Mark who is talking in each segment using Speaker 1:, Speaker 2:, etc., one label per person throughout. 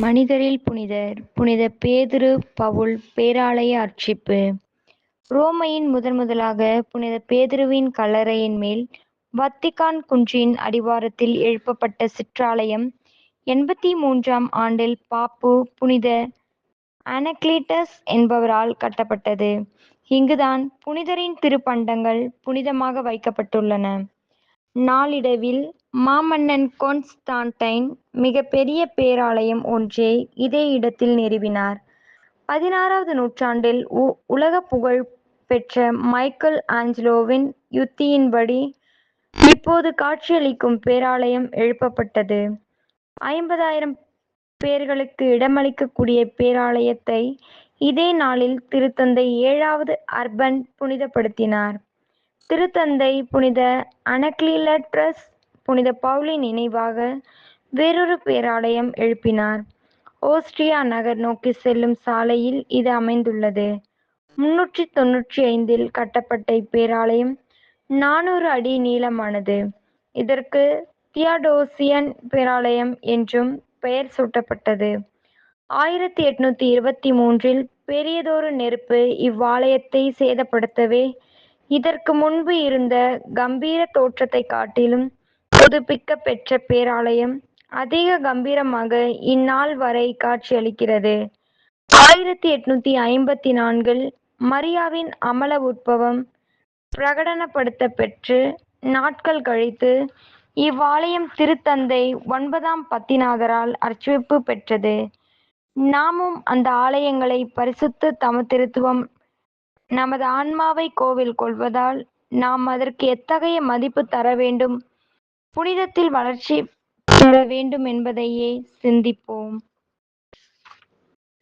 Speaker 1: மனிதரில் புனிதர் புனித பேதுரு பவுல் பேராலய அர்ச்சிப்பு ரோமையின் முதன் முதலாக புனித பேதுருவின் கல்லறையின் மேல் வத்திக்கான் குன்றின் அடிவாரத்தில் எழுப்பப்பட்ட சிற்றாலயம் எண்பத்தி மூன்றாம் ஆண்டில் பாப்பு புனித அனக்லீட்டஸ் என்பவரால் கட்டப்பட்டது. இங்குதான் புனிதரின் திருப்பண்டங்கள் புனிதமாக வைக்கப்பட்டுள்ளன. நாளடைவில் மாமன்னன் கொன்ஸ்தான்டைன் மிகப்பெரிய பேராலயம் ஒன்றை இதே இடத்தில் நிறுவினார். பதினாறாவது நூற்றாண்டில் உலகப் புகழ் பெற்ற மைக்கேல் ஆஞ்சலோவின் யுத்தியின்படி இப்போது காட்சியளிக்கும் பேராலயம் எழுப்பப்பட்டது. ஐம்பதாயிரம் பேர்களுக்கு இடமளிக்கக்கூடிய பேராலயத்தை இதே நாளில் திருத்தந்தை ஏழாவது அர்பன் புனிதப்படுத்தினார். திருத்தந்தை புனித அனக்லீலட்ரஸ் புனித பவுலின் நினைவாக வேறொரு பேராலயம் எழுப்பினார். ஓஸ்ட்ரியா நகர் நோக்கி செல்லும் சாலையில் இது அமைந்துள்ளது. முன்னூற்றி தொன்னூற்றி ஐந்தில் கட்டப்பட்ட இப்பேராலயம் நானூறு அடி நீளமானது. இதற்கு தியாடோசியன் பேராலயம் என்றும் பெயர் சூட்டப்பட்டது. ஆயிரத்தி எட்நூத்தி இருபத்தி மூன்றில் பெரியதொரு நெருப்பு இவ்வாலயத்தை சேதப்படுத்தவே இதற்கு முன்பு இருந்த கம்பீர தோற்றத்தைக் காட்டிலும் புதுப்பிக்க பெற்ற பேராலயம் அதிக கம்பீரமாக இந்நாள் வரை காட்சியளிக்கிறது. ஆயிரத்தி எட்நூத்தி ஐம்பத்தி நான்கில் மரியாவின் அமல உற்பவம் பிரகடனப்படுத்த பெற்று நாட்கள் கழித்து இவ்வாலயம் திருத்தந்தை ஒன்பதாம் பத்திநாதரால் அர்ச்சிப்பு பெற்றது. நாமும் அந்த ஆலயங்களை பரிசுத்த தமதிருத்துவம் நமது ஆன்மாவைக் கோவில் கொள்வதால் நாம் அதற்கு எத்தகைய மதிப்பு தர வேண்டும் புனிதத்தில் வளர்ச்சி பெற வேண்டும் என்பதையே சிந்திப்போம்.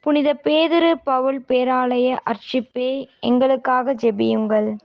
Speaker 1: புனித பேதிரு பவுல் பேராலய அர்ச்சிப்பே எங்களுக்காக ஜெபியுங்கள்.